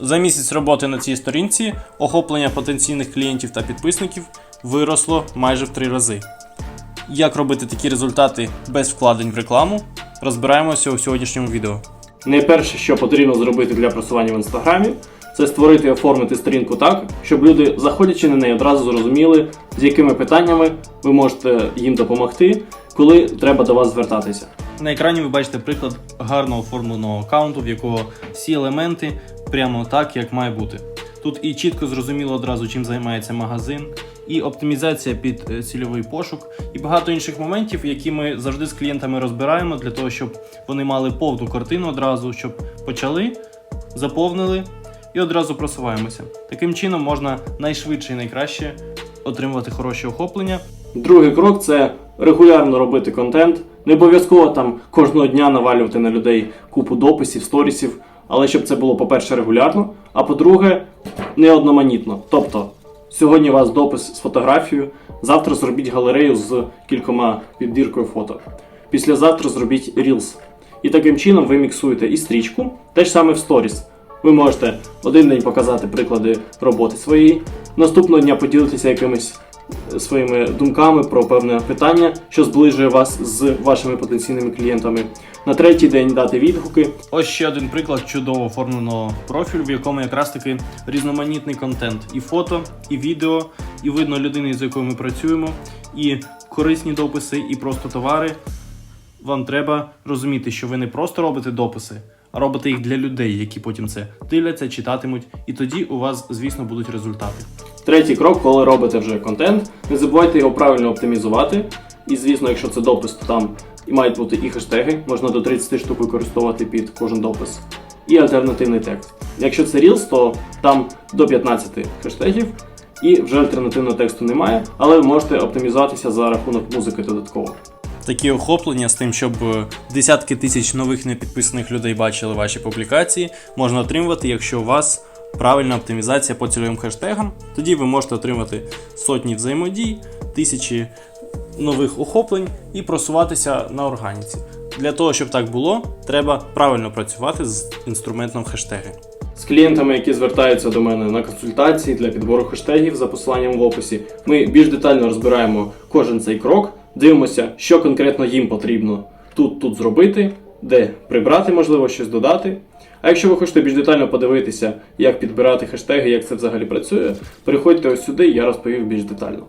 За місяць роботи на цій сторінці охоплення потенційних клієнтів та підписників виросло майже в три рази. Як робити такі результати без вкладень в рекламу, розбираємося у сьогоднішньому відео. Найперше, що потрібно зробити для просування в інстаграмі, це створити і оформити сторінку так, щоб люди, заходячи на неї, одразу зрозуміли, з якими питаннями ви можете їм допомогти, коли треба до вас звертатися. На екрані ви бачите приклад гарно оформленого аккаунту, в якого всі елементи прямо так, як має бути. Тут і чітко зрозуміло одразу, чим займається магазин, і оптимізація під е, цільовий пошук, і багато інших моментів, які ми завжди з клієнтами розбираємо для того, щоб вони мали повну картину одразу, щоб почали, заповнили і одразу просуваємося. Таким чином можна найшвидше і найкраще отримувати хороші охоплення Другий крок це регулярно робити контент. Не обов'язково там кожного дня навалювати на людей купу дописів, сторісів, але щоб це було, по-перше, регулярно, а по-друге, не одноманітно. Тобто, сьогодні у вас допис з фотографією, завтра зробіть галерею з кількома підбіркою фото. Післязавтра зробіть Reels. І таким чином ви міксуєте і стрічку, те ж саме в сторіс. Ви можете один день показати приклади роботи своєї, наступного дня поділитися якимись своїми думками про певне питання, що зближує вас з вашими потенційними клієнтами. На третій день дати відгуки. Ось ще один приклад чудово оформленого профілю, в якому якраз таки різноманітний контент. І фото, і відео, і видно людини, з якою ми працюємо, і корисні дописи, і просто товари. Вам треба розуміти, що ви не просто робите дописи, а робите їх для людей, які потім це дивляться, читатимуть, і тоді у вас, звісно, будуть результати. Третій крок, коли робите вже контент, не забувайте його правильно оптимізувати. І звісно, якщо це допис, то там і мають бути і хештеги, можна до 30 штук використовувати під кожен допис, і альтернативний текст. Якщо це Reels, то там до 15 хештегів, і вже альтернативного тексту немає, але ви можете оптимізуватися за рахунок музики додатково. Такі охоплення з тим, щоб е, десятки тисяч нових непідписаних людей бачили ваші публікації, можна отримувати, якщо у вас правильна оптимізація по цільовим хештегам. Тоді ви можете отримати сотні взаємодій, тисячі нових охоплень і просуватися на органіці. Для того, щоб так було, треба правильно працювати з інструментом хештеги. З клієнтами, які звертаються до мене на консультації для підбору хештегів за посиланням в описі, ми більш детально розбираємо кожен цей крок, дивимося, що конкретно їм потрібно тут тут зробити, де прибрати, можливо, щось додати. А якщо ви хочете більш детально подивитися, як підбирати хештеги, як це взагалі працює, переходьте ось сюди, я розповів більш детально.